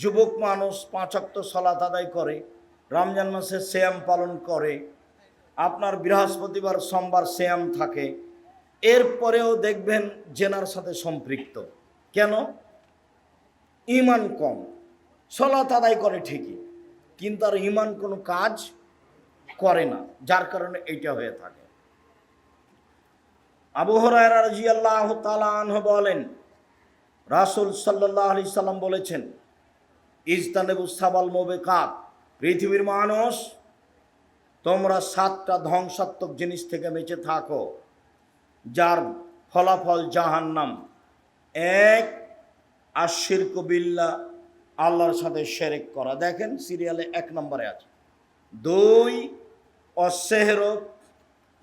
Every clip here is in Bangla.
যুবক মানুষ পাঁচাত্ত সলাত আদায় করে, রমজান মাসে শ্যাম পালন করে, আপনার বৃহস্পতিবার, সোমবার শ্যাম থাকে। এরপরেও দেখবেন জেনার সাথে সম্পৃক্ত। কেন? ইমান কম। সলাত আদায় করে ঠিকই, কিন্তু আর ইমান কোনো কাজ করে না, যার কারণে এইটা হয়ে থাকে। আবু হরায়রা রাদিয়াল্লাহু তাআলা আনহু বলেন রাসূল সাল্লাল্লাহু আলাইহি সাল্লাম বলেছেন, ইজতানেবু সাবাল মোবেকাত পৃথিবীর মানুষ, তোমরা সাতটা ধ্বংসাত্মক জিনিস থেকে বেঁচে থাকো, যার ফলাফল জাহান্নাম। এক আশির কবিল্লা আল্লাহর সাথে শেরেক করা। দেখেন, সিরিয়ালে এক নম্বরে আছে। দুই অসেহর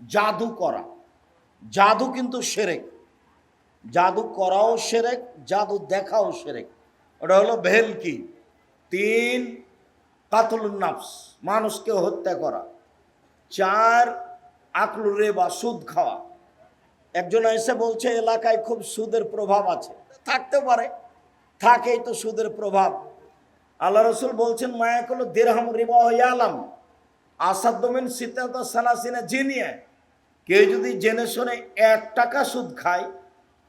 জাদু করা। জাদু কিন্তু সেরেক। জাদু করাও সেরেক, জাদু দেখাও সেরেক। ওটা হলো ভেলকি তিন, কাতলুন নাফস, মানুষকে হত্যা করা। চার আকলুরে বা সুদ খাওয়া। একজন এসে বলছে, এলাকায় খুব সুদের প্রভাব আছে। থাকতে পারে। থাকেই তো সুদের প্রভাব। আল্লাহ রসুল বলছেন, মায়াকুল দেড়হাম রিবা আলাম আসাদ্দমিন সীতাত সালাসিনা জিনিয়ে, কেউ যদি জেনে শুনে এক টাকা সুদ খায়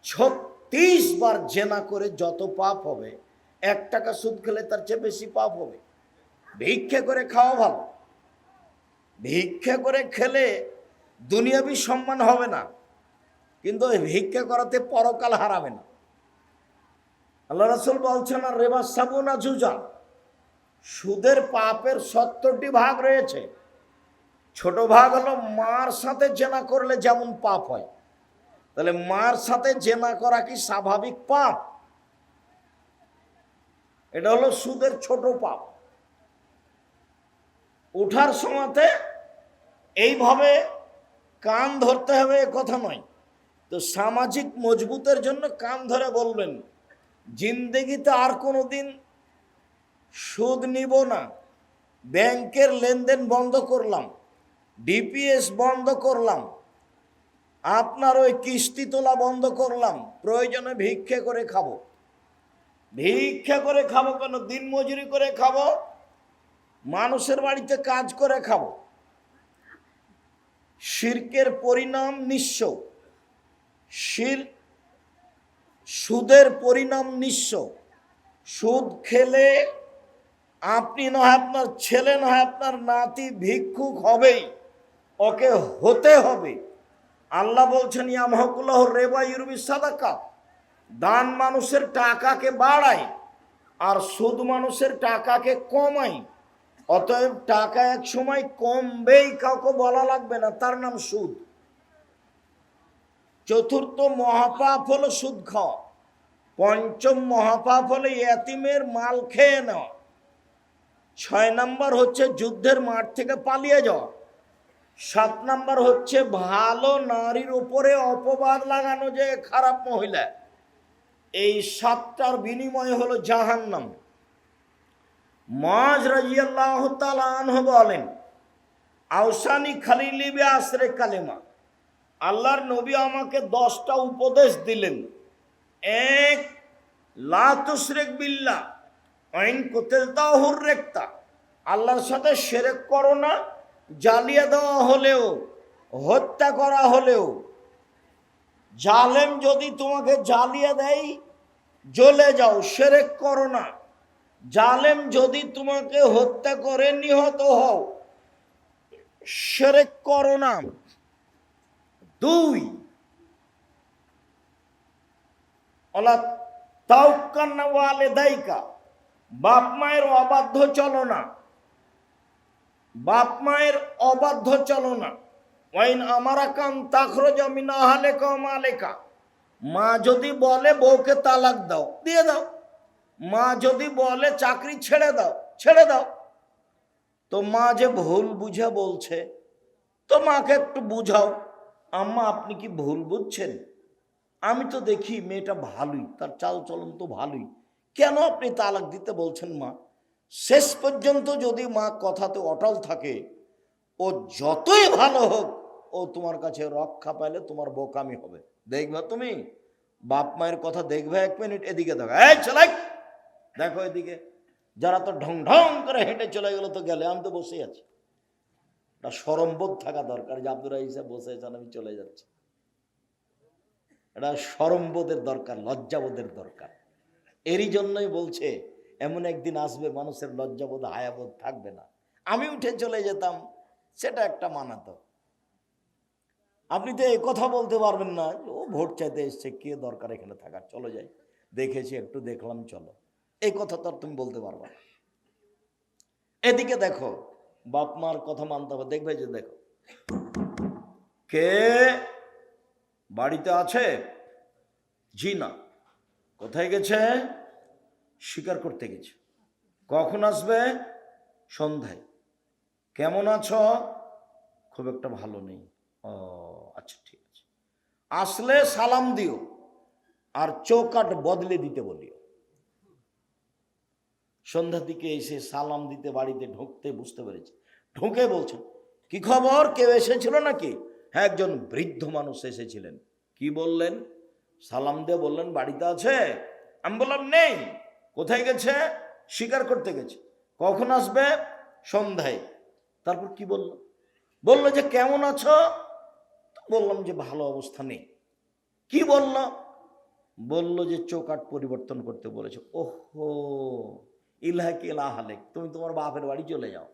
ছত্রিশ বার জেনা করে যত পাপ হবে, এক টাকা সুদ খেলে তার চেয়ে বেশি পাপ হবে। ভিক্ষে করে খাওয়া ভালো। ভিক্ষে করে খেলে দুনিয়াবি সম্মান হবে না, কিন্তু ভিক্ষে করাতে পরকাল হারাবে না। আল্লাহ রসুল বলছেন, আর রেবা সাবুনা জুজা। সুদের পাপের সত্তরটি ভাগ রয়েছে। ছোট ভাগ হলো মার সাথে জেনা করলে যেমন পাপ হয়। তাহলে মার সাথে জেনা করা কি স্বাভাবিক পাপ? এটা হলো সুদের ছোট পাপ। উঠার সময়তে এইভাবে কান ধরতে হবে কথা নয়। তো সামাজিক মজবুতের জন্য কান ধরে বলবেন, জিন্দেগিতে আর কোনো দিন সুদ নিব না। ব্যাংকের লেনদেন বন্ধ করলাম, ডিপিএস বন্ধ করলাম আপনার ওই কিস্তি তোলা বন্ধ করলাম, প্রয়োজনে ভিক্ষে করে খাব। ভিক্ষে করে খাব কেন? দিন মজুরি করে খাব, মানুষের বাড়িতে কাজ করে খাব। শির্কের পরিণাম নিঃস্ব। শির, সুদের পরিণাম নিঃস্ব। সুদ খেলে আপনি নয় আপনার ছেলে নয় আপনার নাতি ভিক্ষুক হবেই, ওকে হতে হবে। আল্লাহ বলছেন ইয়ামহকুল্লাহ রেবা ইউরবি সাদাকা। দান মানুষের টাকাকে বাড়ায় আর সুদ মানুষের টাকাকে কমায়। অতএব টাকা এক সময় কমবেই, কাউকে বলা লাগবে না, তার নাম সুদ। চতুর্থ মহাপাপ হলো সুদ খাওয়া। পঞ্চম মহাপাপ হলো এতিমের মাল খেয়ে নেওয়া। ছয় নম্বর হচ্ছে যুদ্ধের মাঠ থেকে পালিয়ে যাওয়া। সাত নাম্বার হচ্ছে, ভালো নারীর উপরে অপবাদ লাগানো যে খারাপ মহিলা, এই সাতটার বিনিময় হলো জাহান্নাম। মাজ রাজিয়াল্লাহ তালাহ বলেন, আউসানি খালিলিবে আশ্রে কালেমা, আল্লাহর নবী আমাকে দশটা উপদেশ দিলেন। এক লাতুশরেক বিল্লা আইন কোতেলতাও হুররেকতা আল্লাহর সাথে সেরেক করো না জ্বালিয়ে দেওয়া হলেও, হত্যা করা হলেও, জালেম যদি তোমাকে জ্বালিয়ে দেয়, জ্বলে যাও, সেরেক করো না। জালেম যদি তোমাকে হত্যা করে, নিহত হও, সেরেক করো না। দুই, অলা তাউকান্না ওয়ালে দায়িকা বাপ মায়ের অবাধ্য চলো না। বাপ মায়ের অবাধ্য চলনা। ওয়াইন আমারা কান তাখরো জমিন আহালে মালেকা। মা যদি বলে বউকে তালাক দাও, দিয়ে দাও। মা যদি বলে চাকরি ছেড়ে দাও ছেড়ে দাও। তো মা যে ভুল বুঝে বলছে, তো মাকে একটু বুঝাও। আম্মা, আপনি কি ভুল বুঝছেন? আমি তো দেখি মেয়েটা ভালোই, তার চাল চলন তো ভালোই। কেন আপনি তালাক দিতে বলছেন মা? শেষ পর্যন্ত যদি মা কথাতে অটল থাকে, ও যতই ভালো হোক, ও তোমার কাছে রক্ষা পাইলে তোমার বোকামি হবে। দেখবা তুমি? বাপ মায়ের কথা দেখবে এক মিনিট, এদিকে দেখো। ছেলাই দেখো এদিকে। যারা তো ঢং ঢং করে হেঁটে চলে গেলো তো গেলে, আমি তো বসেই আছি। একটা সরমবোধ থাকা দরকার যে আব্দুল রাহিসা বসে আছেন, আমি চলে যাচ্ছি। এটা সরমবোধের দরকার, লজ্জাবোধের দরকার। এরই জন্যই বলছে এমন একদিন আসবে, মানুষের লজ্জাবোধ, হায়াবোধ থাকবে না। আমি উঠে চলে যেতাম, সেটা একটা মানাতো। আপনি তো এই কথা বলতে পারবেন না ও ভোট চাইতে এসছে, কে দরকার এখানে থাকার? চলো যাই। দেখেছি, একটু দেখলাম, চলো। এই কথা তো আর তুমি বলতে পারবে এদিকে দেখো, বাপ মার কথা মানতে হবে। দেখবে যে, দেখো। কে বাড়িতে আছে? জি না। কোথায় গেছে? শিকার করতে গেছে। কখন আসবে? সন্ধ্যায়। কেমন আছো? খুব একটা ভালো নেই। ও আচ্ছা ঠিক আছে। আসলে সালাম দিও আর চৌকাট বদলে দিতে বলিও। সন্ধ্যার দিকে এসে সালাম দিতে বাড়িতে ঢুকতে বুঝতে পেরেছে। ঢুকে বলছেন কি খবর? কেউ এসেছিল নাকি? হ্যাঁ একজন বৃদ্ধ মানুষ এসেছিলেন। কি বললেন? সালাম দিয়ে বললেন, বাড়িতে আছে? আমি বললাম, নেই। কোথায় গেছে? শিকার করতে গেছে। কখন আসবে? সন্ধ্যায়। তারপর কি বলল? বলল যে, কেমন আছো? বললাম যে, ভালো অবস্থা নেই। কি বলল? বলল যে চৌকাট পরিবর্তন করতে বলেছে। ওহো! ইলাহাকে ইলাহালেক তুমি তোমার বাপের বাড়ি চলে যাও।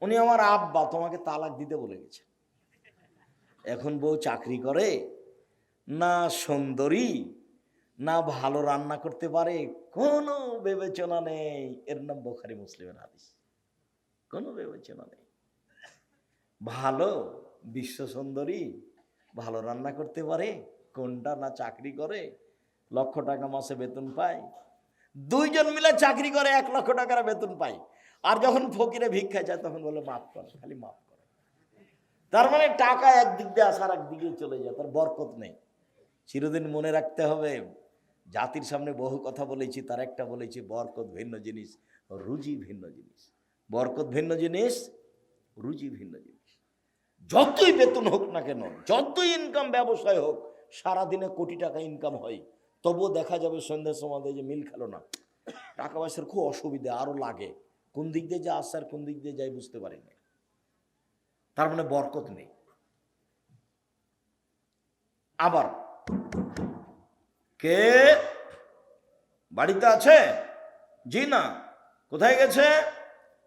উনি আমার আব্বা, তোমাকে তালাক দিতে বলে গেছে। এখন বউ চাকরি করে? না সুন্দরী? না ভালো রান্না করতে পারে, কোনো বিবেচনা নেই। এর নাম বোখারি মুসলিমের হাদিস। কোনো বিবেচনা নেই। ভালো বিশ্ব সুন্দরী, ভালো রান্না করতে পারে, কোনটা না চাকরি করে, লক্ষ টাকা মাসে বেতন পায়। দুইজন মিলে চাকরি করে, এক লক্ষ টাকার বেতন পায়। আর যখন ফকিরে ভিক্ষা যায় তখন বলে, মাফ করো, খালি মাফ করো। তার মানে টাকা একদিক দিয়ে আসার একদিকে চলে যায়, তার বরকত নেই। চিরদিন মনে রাখতে হবে জাতির সামনে বহু কথা বলেছি, তার একটা বলেছি, বরকত ভিন্ন জিনিস, রুজি ভিন্ন জিনিস। বরকত ভিন্ন জিনিস, রুজি ভিন্ন জিনিস। যতই বেতন হোক না কেন, যতই ইনকাম ব্যবসায় হোক, সারাদিনে কোটি টাকা ইনকাম হয়। তবুও দেখা যাবে সন্ধ্যার সময় যে মিল খেলো না। টাকা পয়সার খুব অসুবিধা আরও লাগে। কোন দিক দিয়ে যা আসছে আর কোন দিক দিয়ে যাই বুঝতে পারি না। তার মানে বরকত নেই। আবার কে? বাড়িতে আছে? জি না। কোথায় গেছে?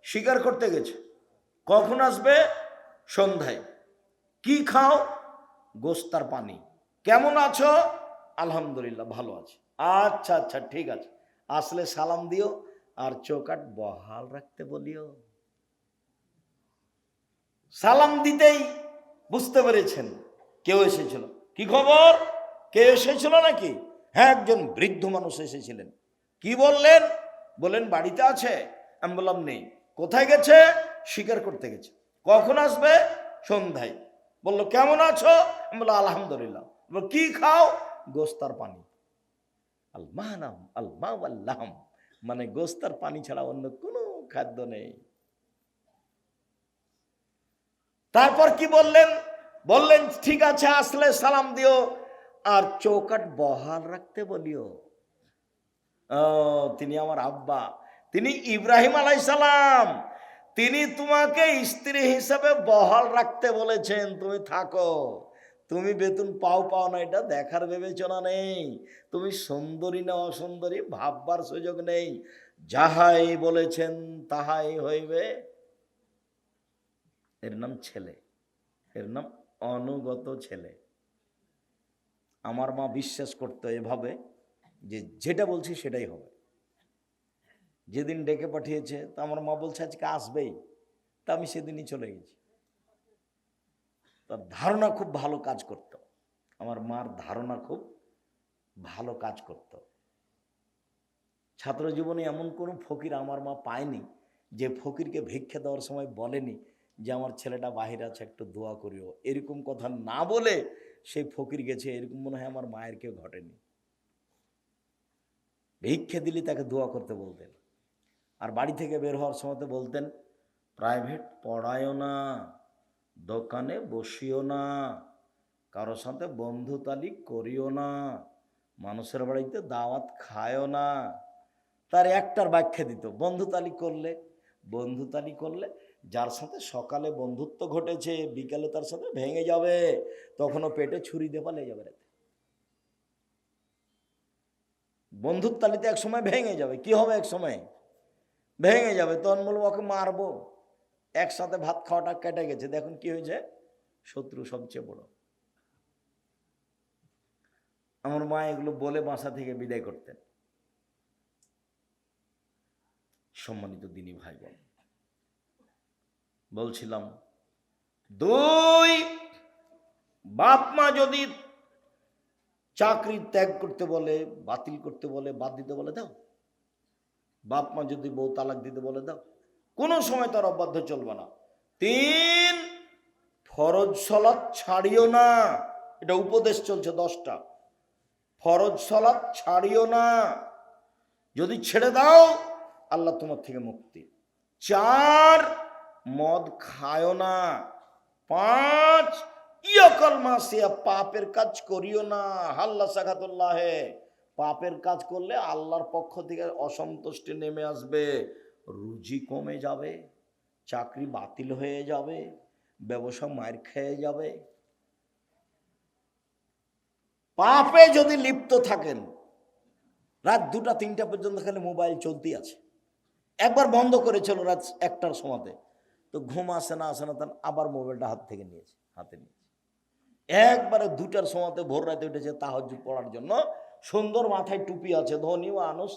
শিকার করতে গেছে। কখন আসবে? সন্ধ্যায়। কি খাও? গোস্তার পানি। কেমন আছো? আলহামদুলিল্লাহ, ভালো আছে। আচ্ছা আচ্ছা ঠিক আছে। আসলে সালাম দিও আর চৌকাট বহাল রাখতে বলিও। সালাম দিতেই বুঝতে পেরেছেন। কেউ এসেছিল। কি খবর? কে এসেছিল নাকি? হ্যাঁ একজন বৃদ্ধ মানুষ এসেছিলেন। কি বললেন? বলেন বাড়িতে আছে? আমি বললাম, নেই। কোথায় গেছে? শিকার করতে গেছে। কখন আসবে? সন্ধ্যায়। বলল, কেমন আছো? আমি বললাম, আলহামদুলিল্লাহ। কি খাও? গোস্তার পানি। আলমা আল্লাহম মানে গোস্তার পানি ছাড়া অন্য কোনো খাদ্য নেই। তারপর কি বললেন? বললেন, ঠিক আছে, আসলে সালাম দিও। আর চৌকাট বহাল রাখতে বলিও। তিনি আমার আব্বা। তিনি ইব্রাহিম আলাই সালাম তিনি তোমাকে স্ত্রী হিসাবে বহাল রাখতে বলেছেন। তুমি থাকো। তুমি বেতন পাও পাও না, এটা দেখার বিবেচনা নেই। তুমি সুন্দরী না অসুন্দরী, ভাববার সুযোগ নেই। যাহাই বলেছেন, তাহাই হইবে। এর নাম ছেলে। এর নাম অনুগত ছেলে। আমার মা বিশ্বাস করতো এভাবে যে যেটা বলছি সেটাই হবে। যেদিন ডেকে পাঠিয়েছে, তা আমার মা বলছে, আজকে আসবেই। তা আমি সেদিনই চলে গেছি। তার ধারণা খুব ভালো কাজ করত। আমার মার ধারণা খুব ভালো কাজ করত। ছাত্র জীবনে এমন কোনো ফকির আমার মা পায়নি, যে ফকিরকে ভিক্ষা দেওয়ার সময় বলেনি যে, আমার ছেলেটা বাহির আছে, একটু দোয়া করিও। এরকম কথা না বলে সেই ফকির গেছে, এরকম মনে হয় আমার মায়ের কেউ ঘটেনি। ভিক্ষে দিলে তাকে দোয়া করতে বলতেন। আর বাড়ি থেকে বের হওয়ার সময় বলতেন, প্রাইভেট পড়ায়ও না, দোকানে বসিও না কারোর সাথে বন্ধুতালি করিও না, মানুষের বাড়িতে দাওয়াত খায়ও না। তার একটার ব্যাখ্যা দিত, বন্ধুতালি করলে বন্ধুতালি করলে যার সাথে সকালে বন্ধুত্ব ঘটেছে, বিকালে তার সাথে ভেঙে যাবে, তখনও পেটে ছুরি দিয়ে পালিয়ে যাবে রাতে। বন্ধুর তালিতে এক সময় ভেঙে যাবে। কি হবে এক সময়? ভেঙে যাবে। তখন বলব, ওকে মারবো। একসাথে ভাত খাওয়াটা কেটে গেছে। দেখুন কি হয়েছে। শত্রু সবচেয়ে বড়। আমার মা এগুলো বলে বাসা থেকে বিদায় করতেন। সম্মানিত দিনী ভাই বোন বলছিলাম, দুই বাপ মা যদি চাকরি ত্যাগ করতে বলে, বাতিল করতে বলে, বাদ দিতে বলে, দাও। বাপ মা যদি বউ তালাক দিতে বলে, দাও। কোনো সময় তার অবাধ্য চলবে না। তিন, ফরজ সলাৎ ছাড়িও না। এটা উপদেশ চলছে দশটা। ফরজ সলাৎ ছাড়িও না। যদি ছেড়ে দাও, আল্লাহ তোমার থেকে মুক্তি। চার মদ খায়ও না। পাঁচ মাসিয়া, পাপের কাজ করিও না। হাল্লা সাখাতুল্লাহে পাপের কাজ করলে আল্লাহর পক্ষ থেকে অসন্তুষ্টি নেমে আসবে। রুজি কমে যাবে, চাকরি বাতিল হয়ে যাবে, ব্যবসা মার খেয়ে যাবে। পাপে যদি লিপ্ত থাকেন, রাত দুটা তিনটা পর্যন্ত খালি মোবাইল চলতেই আছে। একবার বন্ধ করেছিল রাত একটার সময়তে। তো ঘুম আসে না আসে না তখন আবার মোবাইলটা হাত থেকে নিয়েছে, হাতে নিয়েছে। একবারে দুটার সময়তে ভোর রাতে উঠেছে তাহাজ পড়ার জন্য। সুন্দর মাথায় টুপি আছে, ধনী ও মানুষ।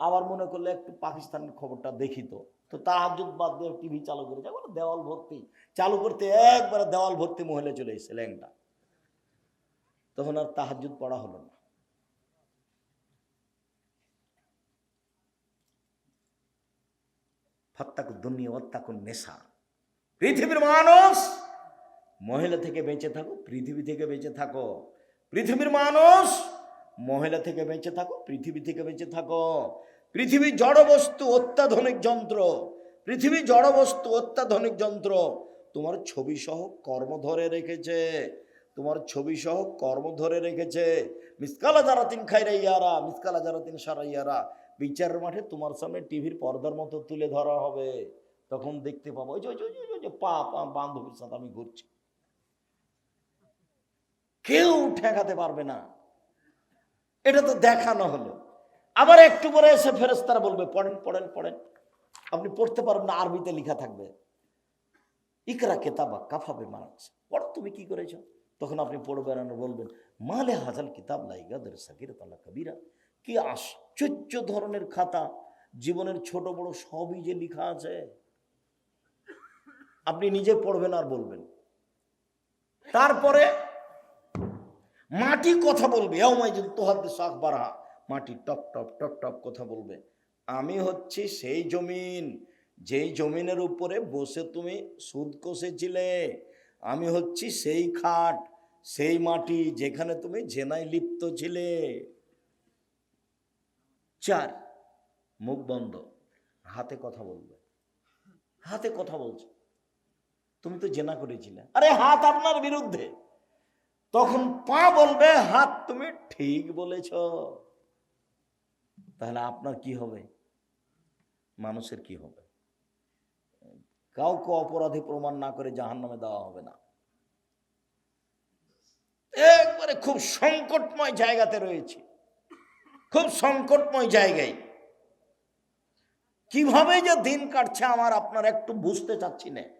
আবার মনে করলে একটু পাকিস্তানের খবরটা দেখি তো। তো তাহাজুদ বাদ দিয়ে টিভি চালু করেছে বলে দেওয়াল ভর্তি। চালু করতে একবারে দেওয়াল ভর্তি মহিলা চলে এসেছে ল্যাংটা। তখন আর তাহাজুদ পড়া হলো না। ফাত্তাকু দুনিয়া ওত্তাকু নেশা। পৃথিবীর মানুষ মহিলা থেকে বেঁচে থাকো, পৃথিবী থেকে বেঁচে থাকো। পৃথিবীর মানুষ মহিলা থেকে বেঁচে থাকো, পৃথিবী থেকে বেঁচে থাকো। পৃথিবী জড়বস্তু অত্যাধুনিক যন্ত্র। পৃথিবী জড়বস্তু অত্যাধুনিক যন্ত্র। তোমার ছবি সহ কর্ম ধরে রেখেছে। তোমার ছবি সহ কর্ম ধরে রেখেছে। মিসকালা যারা তিন খাইরা ইয়ারা মিসকালা যারা তিন সারা ইয়ারা বিচারের মাঠে তোমার সামনে টিভির পর্দার মতো তুলে ধরা হবে। তখন দেখতে পাবো। ওই যে পা পা, বান্ধবীর সাথে আমি ঘুরছি। কেউ ঠেকাতে পারবে না। এটা তো দেখানো হলো। আবার একটু পরে এসে ফেরেস্তারা বলবে, পড়েন পড়েন পড়েন। আপনি পড়তে পারবেন না, আরবিতে লেখা থাকবে। ইকরা কেতাবা কাফাবে মানুষ পড়ো, তুমি কি করেছ? তখন আপনি পড়বেন আর বলবেন, মালে হাজাল কিতাব লাইগাদের সাকির তাল্লা কবিরা। কি আশ্চর্য ধরনের খাতা। জীবনের ছোট বড় সবই যে লেখা আছে। আপনি নিজে পড়বেন আর বলবেন। তারপরে মাটি কথা বলবে। বাড়া মাটি টপ টপ টপ টপ কথা বলবে। আমি হচ্ছি সেই জমিন, যেই জমিনের উপরে বসে তুমি সুদ কষেছিলে। আমি হচ্ছি সেই খাট, সেই মাটি যেখানে তুমি জেনায় লিপ্ত ছিলে। চার, মুখ বন্ধ। হাতে কথা বলবে। হাতে কথা বলছো। তুমি তো জেনা করেছিলে। আরে হাত আপনার বিরুদ্ধে। তখন পা বলবে, হাত তুমি ঠিক বলেছ। তাহলে আপনার কি হবে? মানুষের কি হবে? কাউকে অপরাধী প্রমাণ না করে জাহান নামে দেওয়া হবে না। একবারে খুব সংকটময় জায়গাতে রয়েছে। খুব সংকটময় জায়গায়। কীভাবে যে দিন কাটছে আমার আপনার একটু বুঝতে চাচ্ছি না।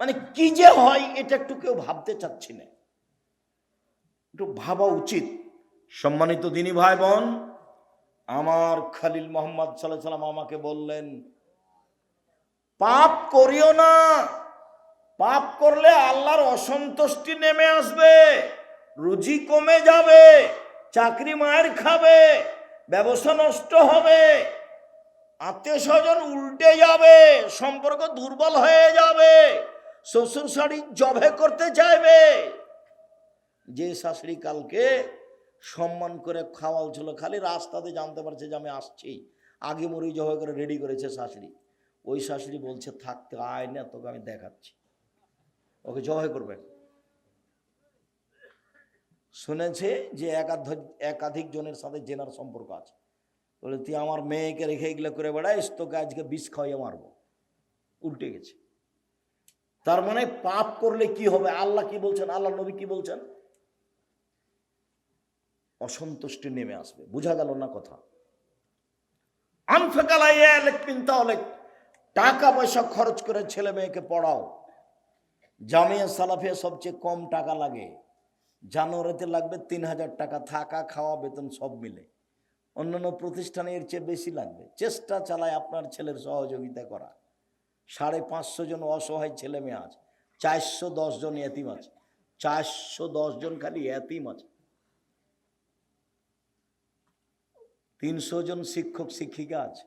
মানে কি যে হয় এটা একটু কেউ ভাবতে চাচ্ছি না। একটু ভাবা উচিত। সম্মানিত দিনী ভাই বোন আমার খালিল মোহাম্মদ সাল্লাহ সাল্লাম আমাকে বললেন, পাপ করিও না, পাপ করলে আল্লাহর অসন্তুষ্টি নেমে আসবে, রুজি কমে যাবে, চাকরি মায়ের খাবে, ব্যবসা নষ্ট হবে, আত্মীয় স্বজন উল্টে যাবে, সম্পর্ক দুর্বল হয়ে যাবে। শ্বশুর শাড়ি জবে করতে চাইবে যে শাশুড়ি কালকে সম্মান করে খাওয়াল ছিল, খালি রাস্তাতে জানতে পারছে যে আমি আসছি। আগে মরি জবে করে রেডি করেছে শাশুড়ি। ওই শাশুড়ি বলছে থাকতে আয় না, তোকে আমি দেখাচ্ছি। ওকে জবাই করবে। শুনেছে যে একাধিক একাধিক জনের সাথে জেনার সম্পর্ক আছে। বলে, তুই আমার মেয়েকে রেখে এগুলো করে বেড়াইস, তোকে আজকে বিষ খাওয়াইয়া মারবো। উল্টে গেছে। তার মানে পাপ করলে কি হবে? আল্লাহ কি বলছেন? আল্লাহ নবী কি বলছেন? অসন্তুষ্টি নেমে আসবে। বোঝা গেল না কথা? টাকা পয়সা খরচ করে ছেলে মেয়েকে পড়াও। জামিয়া সালাফিয়া সবচেয়ে কম টাকা লাগে। জানুয়ারিতে লাগবে তিন হাজার টাকা। থাকা, খাওয়া, বেতন সব মিলে। অন্যান্য প্রতিষ্ঠানে এর চেয়ে বেশি লাগবে। চেষ্টা চালায় আপনার ছেলের সহযোগিতা করা। সাড়ে পাঁচশো জন অসহায় ছেলে মেয়ে আছে, চারশো দশ জন এতিম আছে, চারশো দশ জন খালি এতিম আছে। তিনশো জন শিক্ষক শিক্ষিকা আছে,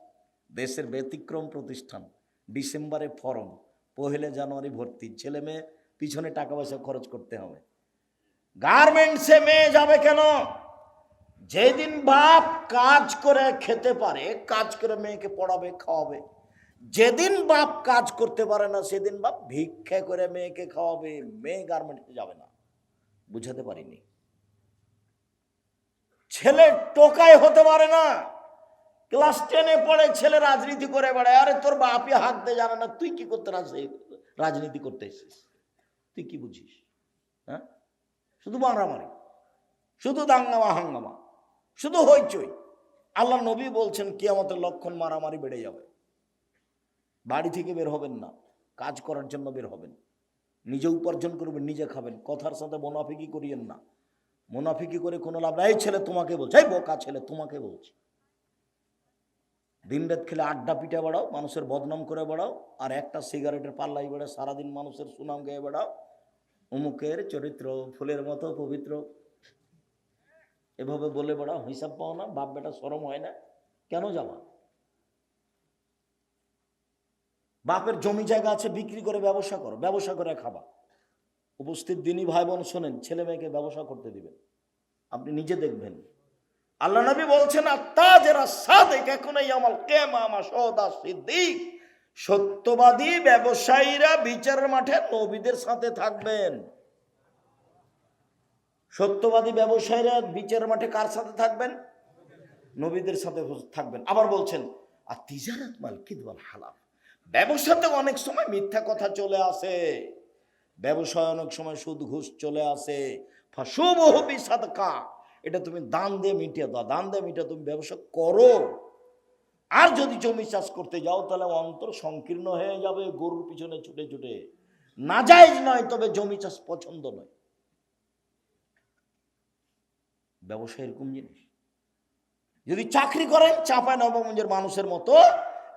দেশের ব্যতিক্রম প্রতিষ্ঠান, ডিসেম্বরে ফরম, পহেলে জানুয়ারি ভর্তি, ছেলে মেয়ে পিছনে টাকা পয়সা খরচ করতে হবে। গার্মেন্টসে মেয়ে যাবে কেন? যেদিন বাপ কাজ করে খেতে পারে, কাজ করে মেয়েকে পড়াবে, খাওয়াবে। যেদিন বাপ কাজ করতে পারে না, সেদিন বাপ ভিক্ষা করে মেয়েকে খাওয়াবে, মেয়ে গার্মেন্টসে যাবে না। বুঝাতে পারিনি। ছেলে টোকায় হতে পারে না। ক্লাস টেনে পড়ে ছেলে রাজনীতি করে বেড়ায়। আরে তোর বাপই হাঁকতে জানে না, তুই কি করতে রাজ- রাজনীতি করতে এসেছিস? তুই কি বুঝিস? হ্যাঁ? শুধু মারামারি, শুধু দাঙ্গামা, হাঙ্গামা, শুধু হইচই। আল্লাহ নবী বলছেন কি আমাদের লক্ষণ মারামারি বেড়ে যাবে। বাড়ি থেকে বের হবেন না। কাজ করার জন্য বের হবেন। নিজে উপার্জন করবেন, নিজে খাবেন। কথার সাথে মোনাফিকি করিয়েন না। মোনাফিকি করে কোনো লাভ নাই। ছেলে তোমাকে বলছে, এই বোকা ছেলে তোমাকে বলছে। দিন রাত খেলে আড্ডা পিঠা বেড়াও, মানুষের বদনাম করে বেড়াও, আর একটা সিগারেটের পাল্লাই বেড়ে সারাদিন মানুষের সুনাম গেয়ে বেড়াও। অমুকের চরিত্র, ফুলের মতো পবিত্র। এভাবে বলে বেড়াও, হিসাব পাও না বাপ বেটা সরম হয় না। কেন যাবা? বাপের জমি জায়গা আছে, বিক্রি করে ব্যবসা করো, ব্যবসা করে খাবা। উপস্থিত দিনই ভাই বোন শোনেন, ছেলে মেয়েকে ব্যবসা করতে দিবেন। আপনি নিজে দেখবেন। আল্লাহ নবী বলছেন আত্মাজেরা সাদেক, এখন এই আমল কেমা আমা সদা সিদ্দিক। সত্যবাদী ব্যবসায়ীরা বিচারের মাঠে নবীদের সাথে থাকবেন। সত্যবাদী ব্যবসায়ীরা বিচারের মাঠে কার সাথে থাকবেন? নবীদের সাথে থাকবেন। আবার বলছেন আর তিজারাত মাল কিদওয়াল হালাল। ব্যবসাতে অনেক সময় মিথ্যা কথা চলে আসে। ব্যবসায় অনেক সময় সুদ ঘুষ চলে আসে। ফাঁসুবহবি সাদকা। এটা তুমি দান দিয়ে মিটিয়ে দাও। দান দিয়ে মিটিয়ে তুমি ব্যবসা করো। আর যদি জমি চাষ করতে যাও, তাহলে অন্তর সংকীর্ণ হয়ে যাবে, গরুর পিছনে ছুটে ছুটে। নাজাইজ নয়, তবে জমি চাষ পছন্দ নয়। ব্যবসা এরকম জিনিস। যদি চাকরি করেন, চাপায় নবমঞ্জের মানুষের মতো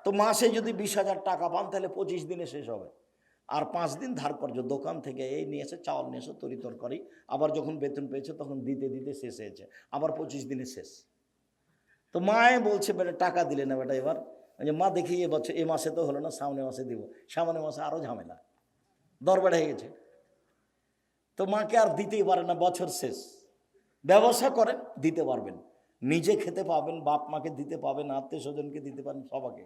তো মাসে যদি বিশ হাজার টাকা পান তাহলে পঁচিশ দিনে শেষ হবে। আর পাঁচ দিন ধার কর্য দোকান থেকে এই নিয়ে এসে চাউল নিয়ে এসে তরি তরকারি আবার যখন বেতন পেয়েছে তখন দিতে দিতে শেষ হয়েছে আবার পঁচিশ দিনে শেষ। তো মায়ে বলছে বেটা টাকা দিলে না বেটা এবার। যে, মা দেখি এ বছর এ মাসে তো হলো না সামনে মাসে দিব। সামনে মাসে আরও ঝামেলা। দর বেড়ে হয়ে গেছে। তো মাকে আর দিতেই পারে না বছর শেষ। ব্যবসা করেন দিতে পারবেন। নিজে খেতে পাবেন বাপ মাকে দিতে পাবেন আত্মীয় স্বজনকে দিতে পারেন সবাকে।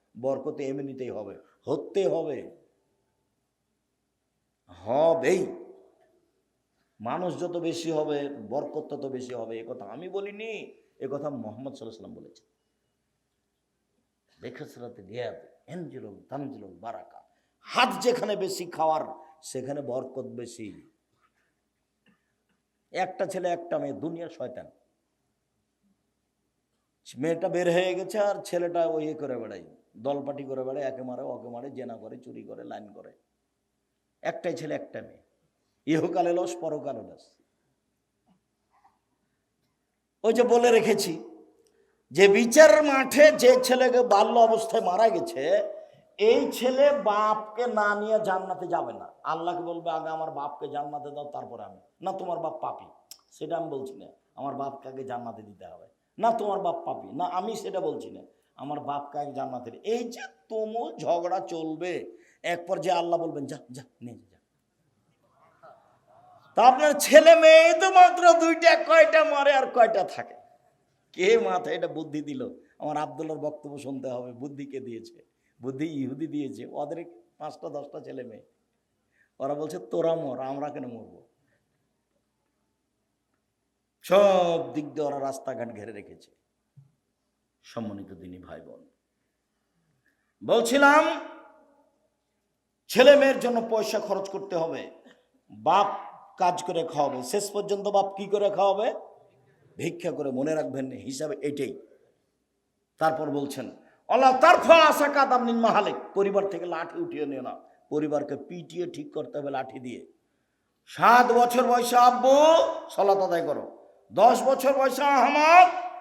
বরকতে এমনিতেই হবে, হতে হবে। হবেই। মানুষ যত বেশি হবে, বরকত তত বেশি হবে, এ কথা আমি বলিনি, এ কথা মোহাম্মদ সাল্লাম বলেছে বারাকা, হাত যেখানে বেশি খাওয়ার, সেখানে বরকত বেশি। একটা ছেলে, একটা মেয়ে, দুনিয়ার শয়তান। মেয়েটা বের হয়ে গেছে আর ছেলেটা ওই করে বেড়াই দলপাটি করে বেড়ায়, একে মারে, ওকে মারে, জেনা করে, চুরি করে, লাইন করে। একটাই ছেলে, একটা মেয়ে। ইহকালে লস, পরকালে লস। ওই যে বলে রেখেছি, যে বিচার মাঠে যে ছেলেকে বাল্য অবস্থায় মারা গেছে, এই ছেলে বাপকে না নিয়ে জান্নাতে যাবে না। আল্লাহকে বলবে, আগে আমার বাপকে জান্নাতে দাও, তারপরে আমি। না, তোমার বাপ পাপি। সেটা আমি বলছি না। আমার বাপকে আগে জান্নাতে দিতে হবে। না, তোমার বাপ পাপি। না, আমি সেটা বলছি না। আমার বাপ কাক জান্নাতের এই যে তুমুল ঝগড়া চলবে, এক পর্যায়ে আল্লাহ বলবেন, যা যা, নে, যা তা আপনার ছেলে মেয়ে তো মাত্র দুইটা, কয়টা মারে আর কয়টা থাকে? কে মাথায় এটা বুদ্ধি দিল। আমার আবদুল্লার বক্তব্য শুনতে হবে, বুদ্ধি কে দিয়েছে? বুদ্ধি ইহুদি দিয়েছে, ওদের পাঁচটা, দশটা ছেলে মেয়ে। ওরা বলছে, তোরা মর, আমরা কেন মরবো? সব দিক দিয়ে ওরা রাস্তাঘাট ঘেরে রেখেছে। সম্মানিত দিনী ভাই বোন বলছিলাম, ছেলে মেয়ের জন্য পয়সা খরচ করতে হবে, বাপ কাজ করে খাওয়াবে, শেষ পর্যন্ত বাপ কি করে খাওয়াবে? ভিক্ষা করে মনে রাখবেন, হিসাবে এটাই। তারপর বলছেন, আল্লাহ, তার ফল আশা নিন মাহালেক। পরিবার থেকে লাঠি উঠিয়ে নিও না। পরিবারকে পিটিয়ে ঠিক করতে হবে লাঠি দিয়ে। সাত বছর বয়সে আব্বু সলাত আদায় করো। দশ বছর বয়সে আহমদ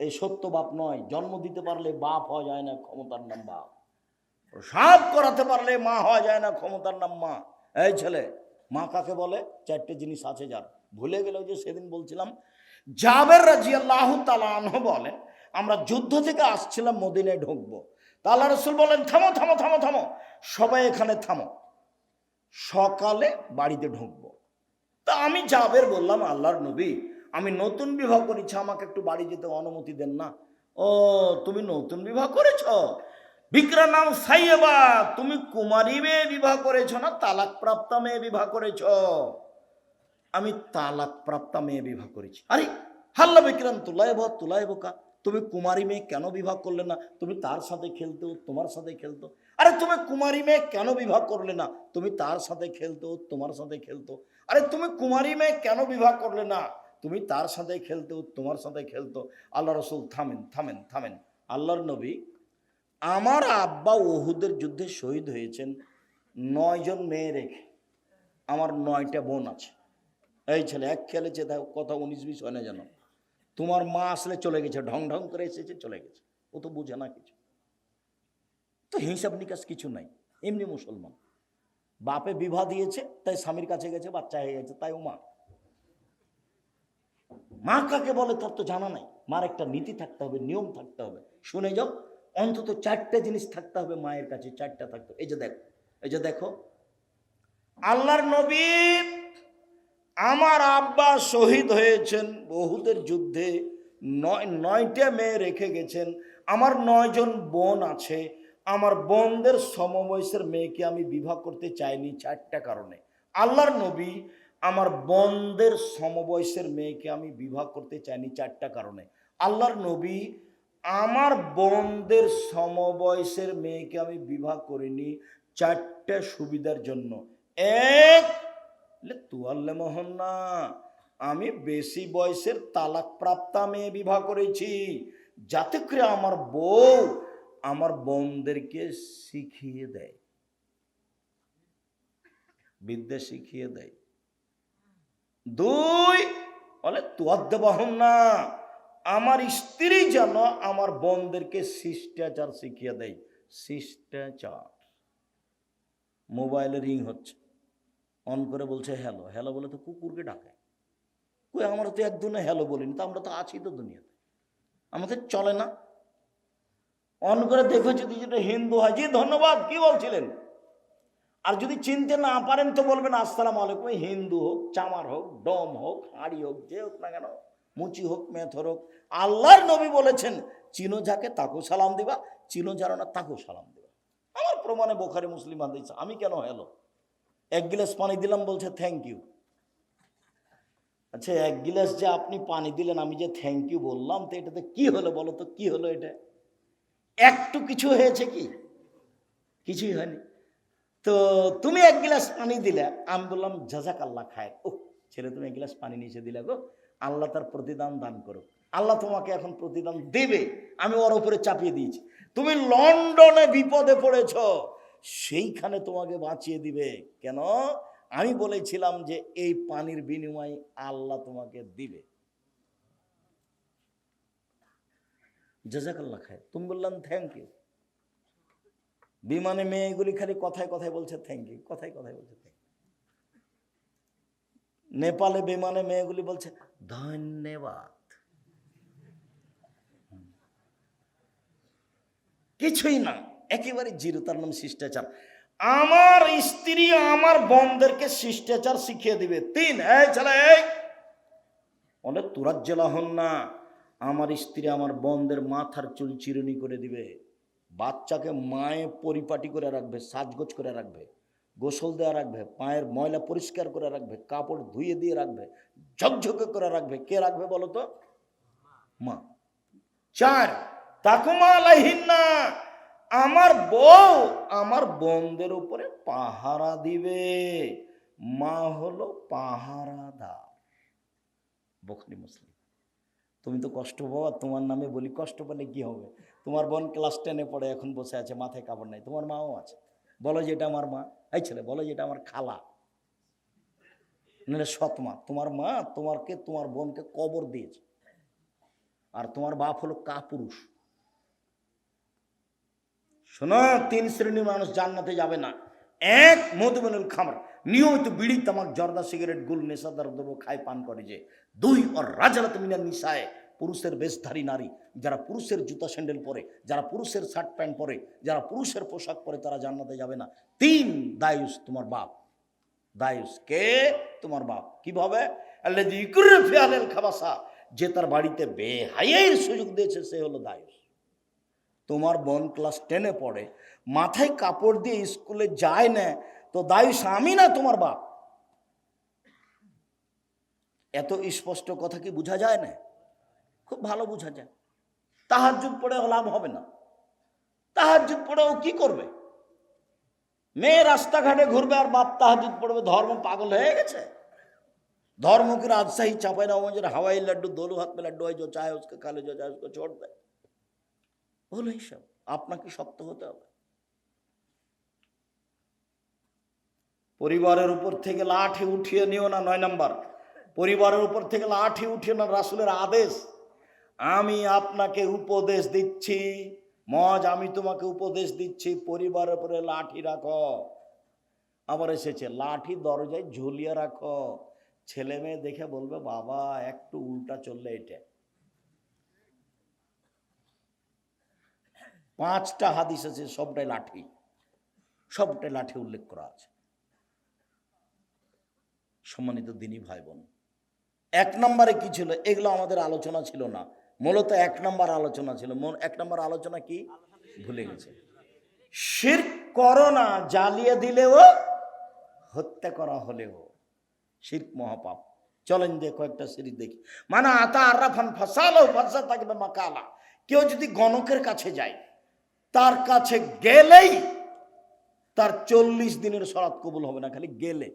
এই সত্য বাপ নয়। জন্ম দিতে পারলে বাপ হওয়া যায় না, ক্ষমতার নাম বাপ। সব করাতে পারলে মা হওয়া যায় না, ক্ষমতার নাম মা। এই ছেলে, মা কাকে বলে? চারটে জিনিস আছে যার। ভুলে গেলেও যে সেদিন বলছিলাম, জাবের রাজি আল্লাহ তালাহ বলে, আমরা যুদ্ধ থেকে আসছিলাম, মদিনায় ঢুকবো। তা রসুল বলেন, থামো থামো থামো থামো। সবাই এখানে থামো। সকালে বাড়িতে ঢুকবো। তা আমি জাবের বললাম, আল্লাহর নবী আমি নতুন বিবাহ করেছি, আমাকে একটু বাড়ি যেতে অনুমতি দেন না। ও, তুমি নতুন বিবাহ করেছ? বিক্রা নাম সাইয়েবা, তুমি কুমারী মেয়ে বিবাহ করেছ না তালাক প্রাপ্তা মেয়ে বিবাহ করেছ? আমি তালাক প্রাপ্তা মেয়ে বিবাহ করেছি। আরে, হাল্লা বিক্রান তুলাইব তুলাইব কা? তুমি কুমারী মেয়ে কেন বিবাহ করলে না? তুমি তার সাথে খেলতো তোমার সাথে খেলতো আরে, তুমি কুমারী মেয়ে কেন বিবাহ করলে না? তুমি তার সাথে খেলতো তোমার সাথে খেলতো আরে, তুমি কুমারী মেয়ে কেন বিবাহ করলে না? তুমি তার সাথে খেলতো, তোমার সাথে খেলতো। আল্লাহ রসুল থামেন থামেন থামেন। আল্লাহর নবী আমার আব্বা ওহুদের যুদ্ধে শহীদ হয়েছেন। নয়জন মেয়ে রেখে আমার নয়টা বোন আছে। এই ছেলে, এক খেলেছে তাই কথা উনিশ বিশ হয় না যেন। তোমার মা আসলে চলে গেছে, ঢং ঢং করে এসেছে, চলে গেছে। ও তো বুঝে না কিছু। তো হিসাব নিকাশ কিছু নাই, এমনি মুসলমান। বাপে বিবাহ দিয়েছে, তাই স্বামীর কাছে গেছে, বাচ্চা হয়ে গেছে, তাই ও মা। মা কাকে বলে তার তো জানা নাই। মার একটা নীতি থাকতে হবে, নিয়ম থাকতে হবে। শুনে যাও, অন্তত চারটে জিনিস থাকতে হবে মায়ের কাছে, চারটা থাকতে এই যে দেখো, এই যে দেখো, আল্লাহর নবী আমার আব্বা শহীদ হয়েছেন বহুদের যুদ্ধে, নয়, নয়টা মেয়ে রেখে গেছেন। আমার নয়জন বোন আছে। আমার বোনদের সমবয়সের মেয়েকে আমি বিবাহ করতে চাইনি চারটা কারণে। আল্লাহর নবী আমার বোনদের সমবয়সের মেয়েকে আমি বিবাহ করতে চাইনি চারটা কারণে। আল্লাহর নবী আমার বোনদের সমবয়সের মেয়েকে আমি বিবাহ করিনি চারটা সুবিধার জন্য। এক তুয়াল্লে মোহন না আমি বেশি বয়সের তালাক প্রাপ্তা মেয়ে বিবাহ করেছি। যাতে করে আমার বউ আমার বোনদেরকে শিখিয়ে দেয়। বিদ্যা শিখিয়ে দেয়। দুই, বলে তুয়াদ্দবাহন না। আমার স্ত্রী যেন আমার বোনদেরকে শিষ্টাচার শিখিয়ে দেয়। শিষ্টাচার। মোবাইলে রিং হচ্ছে। অন করে বলছে, হ্যালো হ্যালো বলে তো কুকুরকে ডাকে। কই, আমরা তো একদিনে হ্যালো বলিনি, তো আমরা তো আছি তো দুনিয়াতে। আমাদের চলে না। অন করে দেখো যদি যেটা হিন্দু হয় জি ধন্যবাদ, কি বলছিলেন? আর যদি চিনতে না পারেন তো বলবেন, আসসালাম আলাইকুম হিন্দু হোক, চামার হোক, ডম হোক, হাড়ি হোক, যে হোক না কেন, মুচি হোক, মেথর হোক, আল্লাহর নবী বলেছেন, চিনো যাকে তাকেও সালাম দিবা, চিনো যারা না তাকেও সালাম দিবা। আমার প্রমাণে বোখারি, মুসলিম হাদিস, আমি কেন হ্যালো? এক গিলাস পানি দিলাম, বলছে থ্যাংক ইউ আচ্ছা এক গিলাস যে আপনি পানি দিলেন, আমি যে থ্যাংক ইউ বললাম, তো এটাতে কি হলো বলো তো, কি হলো এটা? একটু কিছু হয়েছে কি? কিছুই হয়নি। তো তুমি এক গিলাস পানি দিলে, আমি বললাম জাজাক আল্লাহ খায় ও ছেলে তুমি এক গিলাস পানি নিচে দিলে গো, আল্লাহ তার প্রতিদান দান করো আল্লাহ তোমাকে এখন প্রতিদান দেবে, আমি ওর উপরে চাপিয়ে দিয়েছি। তুমি লন্ডনে বিপদে পড়েছ, সেইখানে তোমাকে বাঁচিয়ে দিবে। কেন? আমি বলেছিলাম যে এই পানির বিনিময়ে আল্লাহ তোমাকে দিবে। জাজাকাল্লা খায় তুমি বললাম থ্যাংক ইউ বিমানে মেয়েগুলি খালি কথায় কথায় বলছে থ্যাংক ইউ কথায় কথায় বলছে থ্যাংক নেপালে বিমানে মেয়েগুলি বলছে, ধন্যবাদ। কিছুই না, একেবারে জিরো, তার নাম শিষ্টাচার। আমার স্ত্রী আমার বন্ধেরকে শিষ্টাচার শিখিয়ে দিবে। তিন, এই ছেলে অনেক তুরাজ্জেলা হন না, আমার স্ত্রী আমার বন্ধের মাথার চুল চিরুনি করে দিবে। বাচ্চাকে মায়ে পরিপাটি করে রাখবে, সাজগোজ করে রাখবে, গোসল দেওয়া রাখবে, পায়ের ময়লা পরিষ্কার করে রাখবে, কাপড় ধুয়ে দিয়ে রাখবে, ঝকঝকে করে রাখবে। কে রাখবে বলো তো? মা। চার, তাকুমা আলাইহিন্না। আমার বউ আমার বোনদের উপরে পাহারা দিবে। মা হলো পাহারাদার। বখরি মুসলিম। তুমি তো কষ্ট পাও আর তোমার নামে বলি কষ্ট পেলে কি হবে? তোমার বোন ক্লাস টেনে পড়ে, এখন বসে আছে, মাথায় কাপড় নাই। তোমার মাও আছে। বলো যে এটা আমার মা। এই ছেলে, বলো যে এটা আমার খালা। নাহলে সৎ মা। তোমার মা তোমারকে, তোমার বোনকে কবর দিয়েছে। আর তোমার বাপ হলো কাপুরুষ। শোনো, তিন শ্রেণির মানুষ জান্নাতে যাবে না। এক মধুবনুল খামার। নিয়মিত বিড়ি, তামাক, জর্দা, সিগারেট, গুল, নেশাদার দ্রব্য খায়, পান করে যে। দুই, ওর রাজারাত মিনার নিশায়। পুরুষের বেশধারী নারী, যারা পুরুষের জুতা স্যান্ডেল পরে, যারা পুরুষের শার্ট প্যান্ট পরে, যারা পুরুষের পোশাক পরে, তারা জান্নাতে যাবে না। তিন, দায়ুস তোমার বাপ। দায়ুস কে? তোমার বাপ। কীভাবে খাবাসা। যে তার বাড়িতে বেহাইয়ের সুযোগ দিয়েছে, সে হলো দায়ুস। তোমার বোন ক্লাস টেনে পড়ে, মাথায় কাপড় দিয়ে স্কুলে যায় না, তো দায়ুস আমি না তোমার বাপ? এত স্পষ্ট কথা কি বোঝা যায় না? খুব ভালো বোঝা যায় তাহাজুদ পড়ে লাভ হবে না তাহাজুদ পড়ে ও কি করবে মেয়ে রাস্তাঘাটে ঘুরবে আর বাপ তাহাজুদ পড়বে ধর্ম পাগল হয়ে গেছে धर्म की राजशाही चापाई ना मुझे हवाई लड्डू दोनों हाथ में लड्डू है जो चाहे उसके खा ले जो चाहे उसको छोड़ दे বলো এইসব আপনাকে শক্ত হতে হবে পরিবারের উপর থেকে লাঠি উঠিয়ে নিও না নয় নাম্বার পরিবারের উপর থেকে লাঠি উঠিয়ে না রাসুলের আদেশ আমি আপনাকে উপদেশ দিচ্ছি। মজ, আমি তোমাকে উপদেশ দিচ্ছি। পরিবারের উপরে লাঠি রাখো। আবার এসেছে। লাঠি দরজায় ঝুলিয়ে রাখো। ছেলে মেয়ে দেখে বলবে, বাবা, একটু উল্টা চললে এটা। পাঁচটা হাদিস আছে সবটাই লাঠি। সবটাই লাঠি উল্লেখ করা আছে। সম্মানিত দিনী ভাই বোন এক নম্বরে কি ছিল? এগুলো আমাদের আলোচনা ছিল না। মূলত এক নম্বর আলোচনা ছিল। এক নম্বর আলোচনা কি? ভুলে গেছে। শির করোনা জ্বালিয়ে দিলেও, হত্যা করা হলেও। শির্ক মহাপাপ। চলেন যে কয়েকটা সিরিজ দেখি। মানে আতা আরাফান ফাসালো ফাসা থাকবে মাকালা। কেউ যদি গণকের কাছে যায়, তার কাছে গেলেই তার চল্লিশ দিনের সরাত কবুল হবে না, খালি গেলে।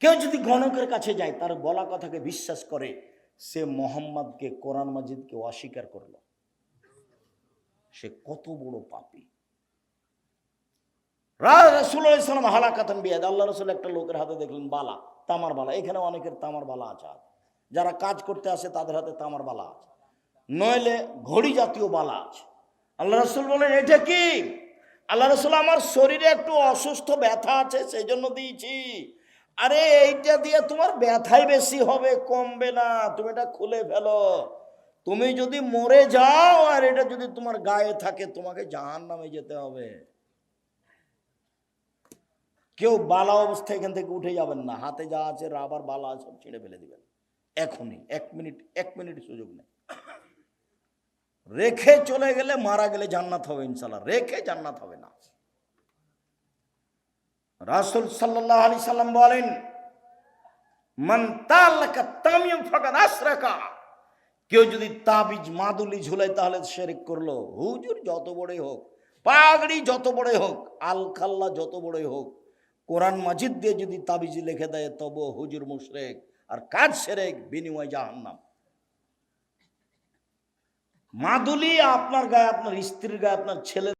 কেউ যদি গণকের কাছে যায়, তার বলা কথাকে বিশ্বাস করে সে মোহাম্মদকে কোরআন মাজিদকে অস্বীকার করল। সে কত বড় পাপী। রাসুলাম হালাকাতান বিয়াদ। আল্লাহ রসুল একটা লোকের হাতে দেখলেন, বালা, তামার বালা। এখানে অনেকের তামার বালা আছে। যারা কাজ করতে আসে, তাদের হাতে তামার বালা আছে। নইলে ঘড়ি জাতীয় বালা আছে। আল্লাহ রসুল বলেন, এটা কি? আল্লাহ রসুল, আমার শরীরে একটু অসুস্থ ব্যথা আছে সেই জন্য দিয়েছি। আরে এইটা দিয়ে তোমার ব্যথাই বেশি হবে, কমবে না, তুমি এটা খুলে ফেলো। তুমি যদি মরে যাও, আর এটা যদি তোমার গায়ে থাকে, তোমাকে জাহান নামে যেতে হবে। কেউ বালা অবস্থায় এখান থেকে উঠে যাবেন না, হাতে যা আছে রাবার বালা সব ছেড়ে ফেলে দিবেন। এখনই, এক মিনিট এক মিনিট সুযোগ নেই। রেখে চলে গেলে মারা গেলে জান্নাত হবে ইনশাল্লাহ রেখে জান্নাত হবে না। রাসুল সাল্লাহ আলি সাল্লাম বলেন কেউ যদি তাবিজ মাদুলি ঝুলাই তাহলে শেরেক করল। হুজুর যত বড়ই হোক, পাগড়ি যত বড়ই হোক, আল খাল্লা যত বড়ই হোক, কোরআন মাজিদ দিয়ে যদি তাবিজ লিখে দেয় তবু হুজুর মুশরেক, আর কাজ সেরেক, বিনিময় জাহান্নাম। মাদুলি আপনার গায়ে, আপনার স্ত্রীর গায়ে, আপনার ছেলে